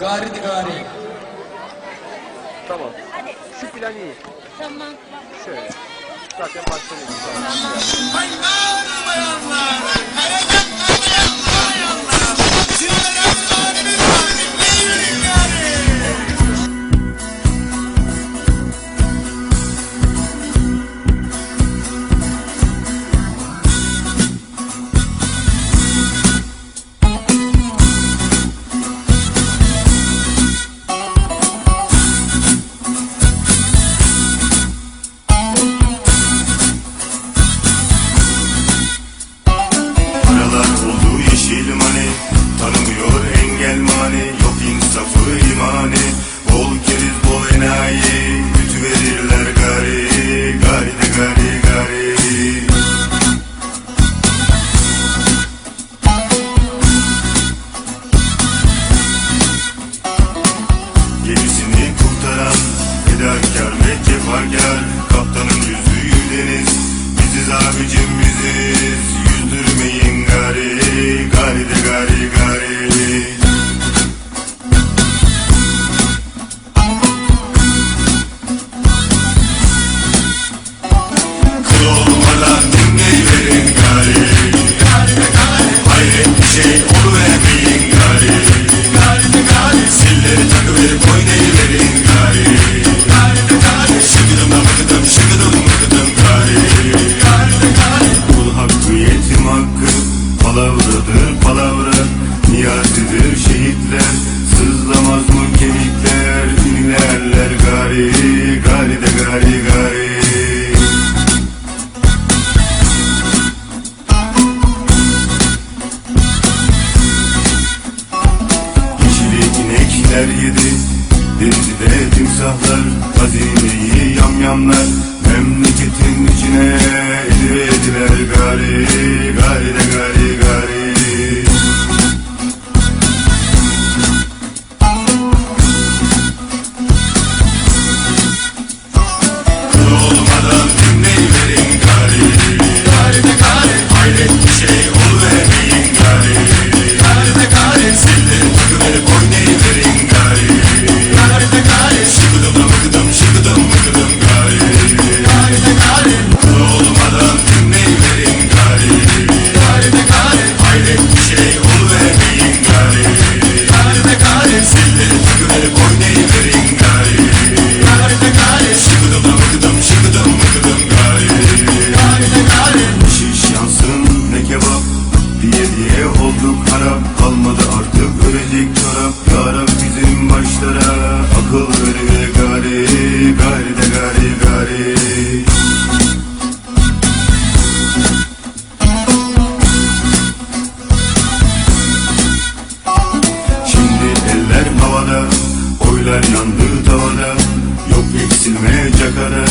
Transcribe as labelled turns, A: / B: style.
A: Gari de gari.
B: Tamam. Şu plan iyi.
C: Tamam.
B: Şöyle. Zaten başlanıyor.
C: Tamam.
D: Paralar yeşil mani Tanımıyor engel mani Yok insafı imani. Bol keriz bol enayi Ütü verirler gari Gari de gari gari. Gerisini kurtaran Fedakar ve cefakar inekler yedi Denizi de timsahlar Hazineyi yamyamlar Memleketin içine Diye olduk harap Kalmadı artık ölecek çorap Yarab bizim başlara Akıl veriyor gari Gari de gari gari. Şimdi eller havada Oylar yandı tavada Yok eksilmeyecek ara